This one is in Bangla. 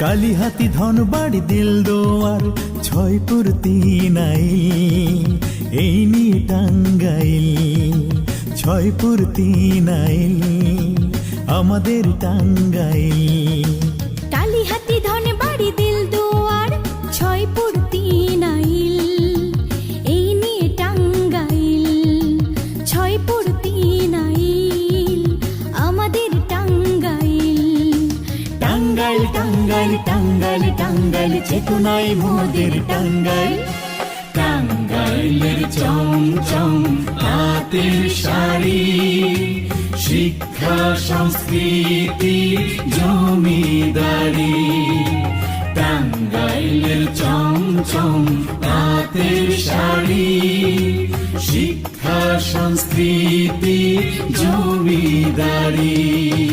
কালিহাতি ধনবাড়ি দিল দোয়ার ছয়পুর তিনাই এই নিয়ে টাঙ্গাইল ছয়পুর তিনাইল আমাদের টাঙ্গাইল। টাঙ্গাইল টাঙ্গাইল টাঙ্গাইল টাঙ্গাইল চেতনাই মোদের টাঙ্গাইল। টাঙ্গাইলের চমচম হাতের শাড়ি, শিক্ষা, সংস্কৃতি, জমিদারি। টাঙ্গাইলের চমচম হাতের শাড়ি, শিক্ষা, সংস্কৃতি, জমিদারি।